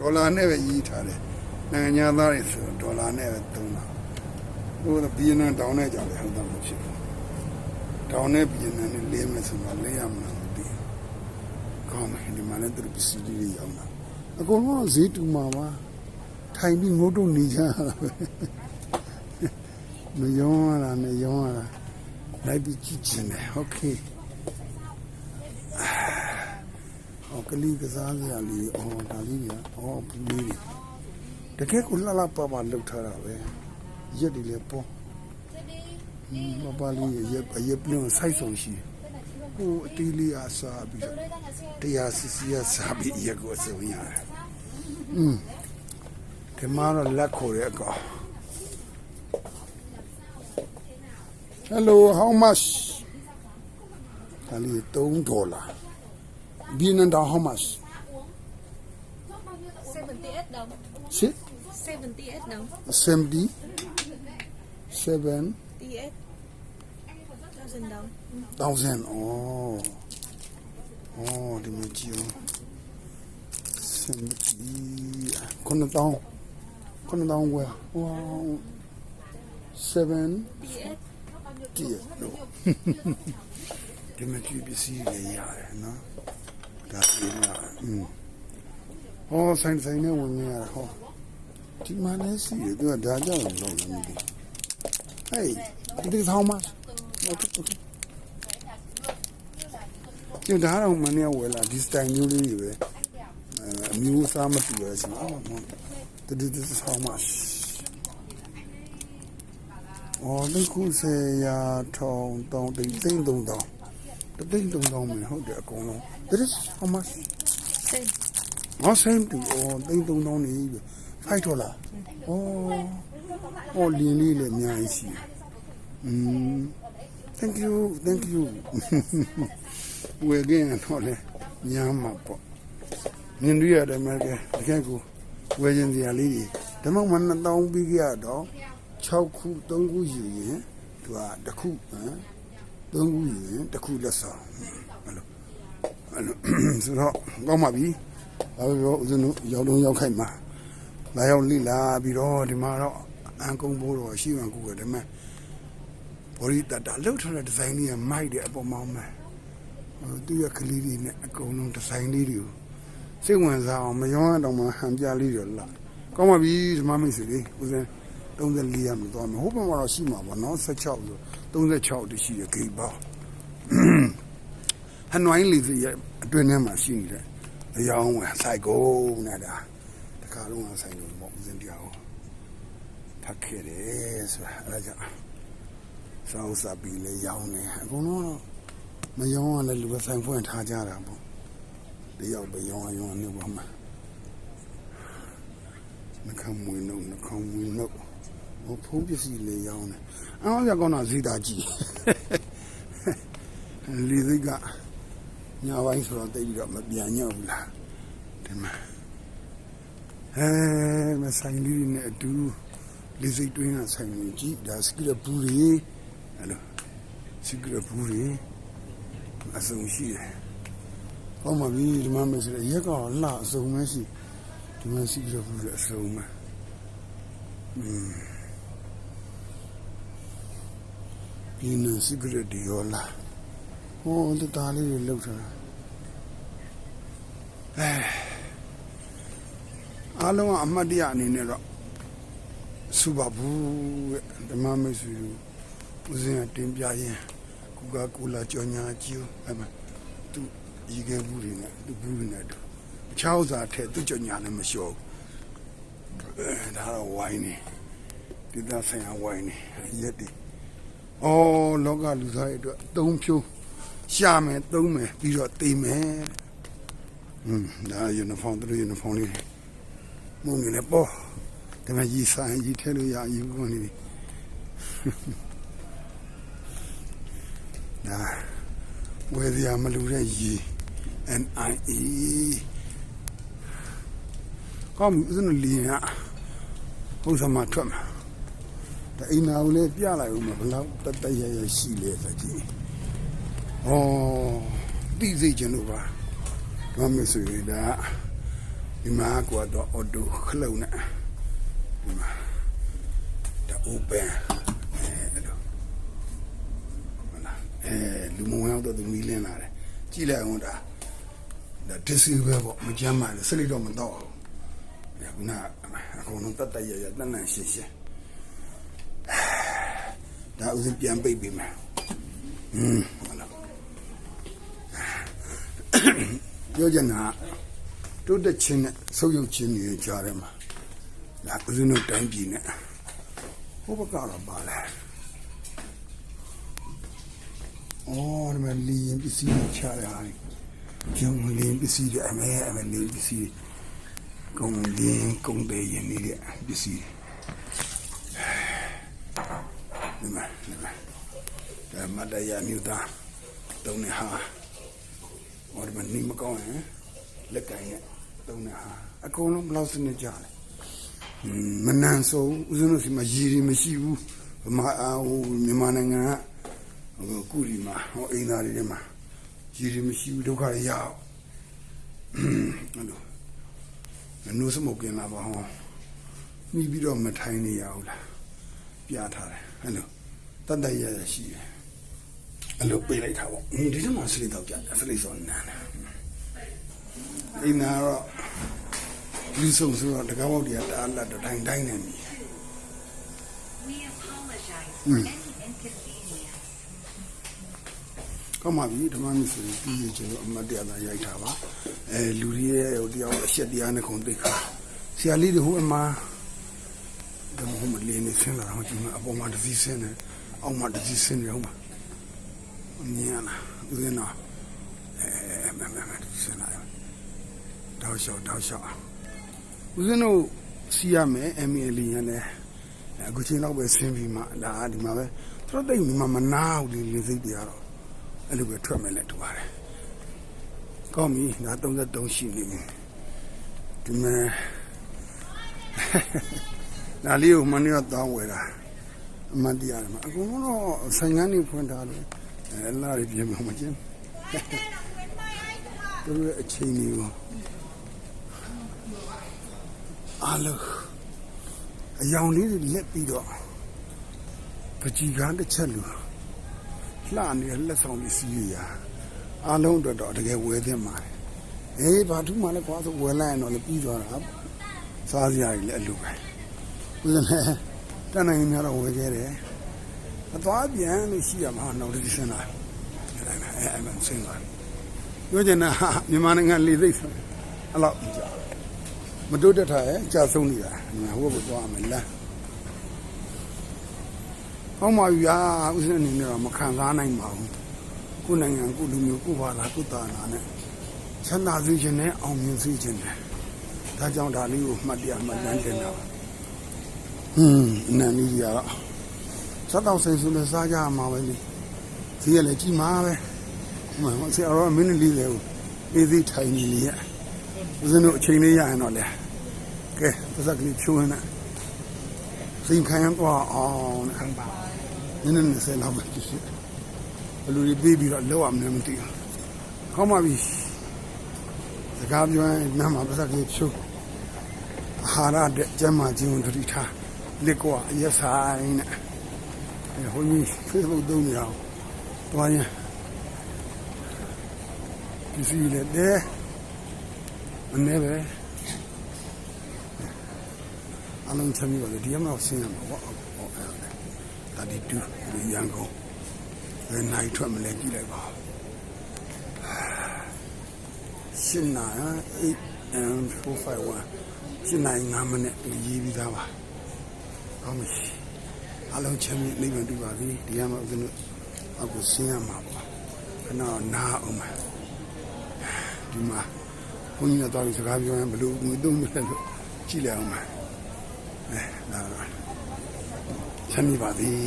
ဒေါ်လာနဲ့ပဲရေးထားတယ်နိုင်ငံသားတွေဆိုဒေါ်လာနဲ့ပဲသုံးတာဟိုဘီယန်နန်တောင်းနဲ့ကြောင့်လည်းဟုတ်တယ်မဖြစ်ဘူးတောင်းနဲ့ဘီယန်နန်နဲ့လေးမယ်ဆိုတော့လေးရမလားမသိဘူးကောင်းတယ်ဒီမှာလည်းသူပစ္စည်းတွေရောင်းတာအကုန်လုံးဈေးတူမှာပါထိုင်ပြီးငုတ်တုတ်နေကြတာပဲမယောရတာနဲ့ယောရတာလိုက်ပြီးကြည့်ချင်တယ်โอเค ကလေးကစားစရာလေးအော်ဒါလေးကအော်ဘူးလေးတကယ်ကိုလှလှပပလှုပ်ထားတာပဲရက်ဒီလေပေါ့ဟင်းမပါလေးရက်ရက်ပြင်းဆိုင်ဆုံးရှိဟိုအတီးလေးအားစားပြီးတော့တရားစီစီရစားပြီးရက်ကိုစုံရတယ်อืมဒီမှာတော့လက်ခေါ်ရဲအကောင် Hello how much ဒါလေး3ဒေါ်လာ binan daw how much? 78 đồng. Si? 78 đồng. 70 7 78 thousand đồng. Thousand. Oh. Oh, di medyo. 70 kono daw. Kono daw wa. Wow. 7 78. No. di medyo busy na yare, no? Nhà đấy, nó. Đã đi mà, um. Oh, ဆိုင်ဆိုင်နဲ့ဝင်နေရတာဟောဒီမှာလည်းစီတယ်သူကဒါကြောင့်လုံးနေတယ် Hey, it is how much? Okay. ကျဒါတော့မနေ့ဝယ်လာဒီစတိုင်မျိုးလေးတွေပဲအဲအမျိုးအစားမတူရရှင်အော်မဟုတ်ဒီ this is how much အော်ဒီခုစေရာထောင်တောင်းတိမ်သိန်းသုံးတောင်း တိမ်သုံးတောင်းမယ်ဟုတ်တယ်အကုန်လုံး this is how much Same ဟော same to အော်သိန်းသုံးတောင်းနေပြီ5ဒေါ်လာအော်အော်လင်းလေးလည်းအများကြီးရှိတယ်อืม thank you thank you ဝယ်ကင်းတော့လေညာမှာပေါ့နင်တို့ရတယ်မဲ့ကဲတကယ်ကိုဝယ်ခြင်းစရာလေးတွေဓမ္မမနှစ်တောင်းပြီးကြတော့6ခု3ခုယူရင်သူကတစ်ခုဟမ် 3ခုယူရင်တစ်ခုလက်ဆောင်အဲ့လိုအဲ့လိုဆိုတော့ကောင်းပါပြီဘာလို့ပြောဦးဇင်းတို့ရောက်လုံးရောက်ခိုက်မှာလာရောက်လိလာပြီးတော့ဒီမှာတော့အန်ကုန်းဘိုးတော်ရှိမှကူတယ်ဒါပေမဲ့ဘော်ရီတတာလှုပ်ထားတဲ့ဒီဇိုင်းလေးကမိုက်တယ်အပေါ်မောင်းမယ်ဟိုသူ့ရဲ့ကလေးတွေနဲ့အကုန်လုံးဒီဇိုင်းလေးတွေကိုစိတ်ဝင်စားအောင်မယောရတော့မှဟန်ပြလေးတွေလာကောင်းပါပြီဓမ္မမိတ်ဆွေလေးဦးဇင်း 34ရမသွားမယ်ဟိုဘက်မှာတော့ရှိမှာပေါ့နော်16ဆို36တရှိရဂိတ်ပါဟန်နွိုင်းလေးစီရဲ့အတွင်းထဲမှာရှိနေတယ်အယောင်းဝင်စိုက်ကုန်နေတာတခါလုံးကဆိုင်လို့ပေါ့ဦးဇင်းတရားကိုဖတ်ခဲ့တယ်ဆိုတာအဲဒါကြောင့်စောင်းစားပြီးလေရောင်းနေအကုန်လုံးတော့မယောင်းကလည်းလူပဲဆိုင်ဖွင့်ထားကြတာပေါ့တယောက်ပဲယောင်းအောင်ယောင်းနေပါမှာနှခမ်းမွေးနှုတ်နှခမ်းမွေးနှုတ် ဟိုဖုံးပစ္စည်းလေးယောင်းနေအော်ရကောင်းတာဇီတာကြီးလီစိတ်ကညာပိုင်းဆိုတော့တိတ်ပြီးတော့မပြန်ညော့ဘူးလားဒီမှာအဲမဆိုင်လေးတွေနဲ့အတူလီစိတ်တွင်းကဆိုင်ကြီးကြည့်ဒါစကီရဘူးတွေအဲ့လိုစကီရဘူးတွေအစုံရှိတယ်။ဟောမှာပြီဒီမှာမယ်ဆိုရရက်ကောင်လှအစုံမရှိဒီမှာရှိကြဘူးလေအစုံမ။อืม ဒီနံစီဂရက်ဒီရောလာဟောတတားလေးတွေလောက်ထားတာအဲအားလုံးကအမှတ်တရအနေနဲ့တော့စူပါဘူးတဲ့ဓမ္မမိတ်ဆွေတို့ဦးဇင်းကတင်ပြရင်ကူကာကိုလာကြောညာကျူအဲ့မှာသူရီခဲဘူးတွေနဲ့သူဘူးတွေနဲ့တူအခြားဥစ္စာထက်သူကြောညာလည်းမလျှော့ဘူးအဲဒါတော့ဝိုင်းနေဒီသားဆိုင်ရာဝိုင်းနေရက်ဒီ အော်လောကလူသားရဲ့အတွက်အသုံးဖြိုးရှာမယ်သုံးမယ်ပြီးတော့တိမ်မယ်อืมဒါယူနီဖောင်းသူယူနီဖောင်းလေးမုံနေလေပေါ့ဒါမှရီဆိုင်ရီထဲလို့ရယူကုန်နေပြီဒါဝယ်စရာမလူတဲ့ရီ NIE ကောင်းပြီဦးဇင်းတို့လီရင်ကဟုတ်စမှာထွက်မှာ ဒါအိမ်နာကိုလည်းပြလိုက်ဦးမှာဘယ်လောက်တတရရရှိလဲဆိုကြည့်ဩတိစိတ်ကျင်လို့ပါဘာမဆိုရဒါဒီမှာကတော့အော်တိုခလုံးနဲ့ဒီမှာဒါ open အဲအဲ့လိုဟုတ်လားအဲလူမဝင်တော့သူမီးလင်းလာတယ်ကြည့်လိုက်အောင်ဒါဒါ disable ပေါ့မကြမ်းပါနဲ့စလိတော့မတော့ဘူးခုနအကုန်လုံးတတ်တတ်ရရတတ်တတ်ရှင်းရှင်း ဒါဥစဉ်ပြန်ပိတ်ပေးမယ်อืมဟုတ်လားပြောချင်တာတိုးတက်ခြင်းနဲ့ဆုပ်ယုပ်ခြင်းတွေကြားထဲမှာဒါဥစဉ်တို့တိုင်းပြည်နဲ့ဟိုဘက်ကတော့ပါလဲအော်ဒီမှာလီရင်ပစ္စည်းတွေချရတာကျုံလင်းပစ္စည်းတွေအမဲအမဲလင်းပစ္စည်းတွေကုံလင်းကုံတဲ့ရင်နေတဲ့ပစ္စည်း ဒီမှာဒီမှာဒါမတရမြူတာတုံးနေဟာဟောဒီမှာနေမကောင်းရင်လက်ကင်နဲ့တုံးနေဟာအကုန်လုံးဘလောက်စနေကြလဲမနန်းဆုံးဦးဇင်းတို့စီမှာရည်ရည်မရှိဘူးဗမာအာဟိုမြန်မာနိုင်ငံကဟိုကုရီမှာဟောအိမ်သားတွေထဲမှာရည်ရည်မရှိဘူးဒုက္ခတွေရအောင်အဲ့လိုနိုးစမုတ်ကင်လာပါဟောမိပြီးတော့မထိုင်နေရဘူးလား ပြထားတယ်အဲ့လိုတတ်တတ်ရရရှိတယ်အဲ့လိုပေးလိုက်တာပေါ့ဒီထဲမှာစလိတော့ကြစလိစောနန်းတယ်ဒီနာတော့လူဆုံးဆိုတော့တကားဘောက်တရားတအားလက်တော့တိုင်းတိုင်းနေပြီ We apologize for any inconvenience. ကောင်းပါပြီဓမ္မမစ္စရိပြီးရကျွန်တော်အမတ်တရားသာရိုက်တာပါအဲလူတွေရဲ့ဟိုတရားအရှက်တရားနဲ့ခုံသိခါဆရာလေးတွေဟိုအမှား ဓမ္မဟိုမလေးနေဆင်းလာတော့ဒီမှာအပေါ်မှာတစ်စီးဆင်းတယ်အောက်မှာတစ်စီးဆင်းတယ်ဟုတ်မှာမြင်ရလားဦးဇင်းတော်အဲမမမတစ်စီးဆင်းလာတယ်တောက်လျှောက်တောက်လျှောက်ဦးဇင်းတို့စီးရမယ်အမီလီရန်လည်းအခုချိန်တော့ပဲဆင်းပြီးမှဒါဒီမှာပဲသူတို့တိတ်ဒီမှာမနာဘူးလေလေစိတ်တွေကတော့အဲ့လိုပဲထွက်မယ်လဲတူပါတယ်။ကောင်းပြီငါ33ရှိနေပြီ။ဒီမဲ့ နာလေးကိုမနေ့ကတောင်းဝယ်တာအမှန်တရားတယ်မှာအကုန်လုံးတော့ဆိုင်ငန်းနေဖွင့်ထားတယ်အဲလာရပြင်မှာမကျင်းသူတို့ရဲ့အချိန်ကြီးကိုအားလုံးအယောင်လေးတွေလက်ပြီးတော့ပကြီးကားတစ်ချက်လို့လှနေတဲ့လက်ဆောင်ပစ္စည်းတွေရာအားလုံးအတွက်တော့တကယ်ဝယ်သင့်ပါတယ်။အေးဘာထူးမှလည်းကွာဆိုဝယ်လိုက်ရင်တော့လည်းပြီးသွားတာပေါ့။စားစရာတွေလည်းအလိုပဲ။ ဦးဇင်းလည်းတန်းနိုင်များတော့ဝယ်ခဲ့တယ်။အသွားပြန်လို့ရှိရမှာနောက်တစ်ဆင်းလာ။အဲ့ဒါနဲ့အဲ့အဲ့မှဆင်းလာ။ပြောချင်တာဟာမြန်မာနိုင်ငံလေသိပ်ဆိုအဲ့လောက်ကြာမတိုးတက်တာရဲ့ကြာဆုံးနေတာ။ငါဟိုဘက်သွားမယ်လား။ဟောင်းပါဗျာဥစဉ်အနေနဲ့တော့မခံစားနိုင်ပါဘူးကိုယ်နိုင်ငံကိုယ်လူမျိုးကိုယ်ဘာသာကိုယ်တာနာနဲ့ချမ်းသာစေခြင်းနဲ့အောင်မြင်စေခြင်းနဲ့ဒါကြောင့်ဒါလေးကိုမှတ်တရမှတ်တမ်းတင်တာပါ ဟွန်းအနန္ဒီကြီးကတော့စက်တော့စိန်ဆိုလည်းစားကြမှာပဲလေဈေးရလည်းကြီးမှာပဲဟိုမှာဆရာတော်ကမင်းလေးလေကိုအေးသေးထိုင်နေလေရဥစဉ်တို့အချိန်လေးရရင်တော့လေကဲပါစက်ကလေးဖြိုးနေစိန်ခံရတော့အောင်ခံပါနည်းနည်းနဲ့ဆယ်လောက်ပဲကြည့်ရှိဘယ်လူတွေပြေးပြီးတော့လောက်အောင်လည်းမသိဘူး။ကောင်းပါပြီ။စကားပြောရင်နားမှာပါစကြီးချုပ်အာဟာရတဲ့ကျမ်းမာခြင်းကိုတတိထား လက်ကွာအရက်ဆိုင်နဲ့အဲဟိုကြီး Facebook သုံးနေအောင်တွားရင်ဒီစီလေတဲ့မနေ့ပဲအလုံးချမ်းမြေပါလေဒီမှာဆင်းရမှာပေါ့ဟုတ်အဲ့ဒါဒါဒီတူဒီရန်ကုန်ဘယ်နိုင်ထွက်မလဲကြည့်လိုက်ပါရှင်းနာ8 451ရှင်းနိုင်9မိနစ်ရေးပြီးသားပါ ကောင်းပြီအလုံးချမ်းမြေနေပြန်တူပါပြီဒီကမှာဦးဇင်းတို့အခုဆင်းရမှာပေါ့ခဏနားအောင်ပါဒီမှာဘုန်းကြီးကတော့စကားပြောရင်ဘလို့ငွေသုံးမလဲလို့ကြည့်လိုက်အောင်ပါအဲဒါတော့ချမ်းမြေပါသည်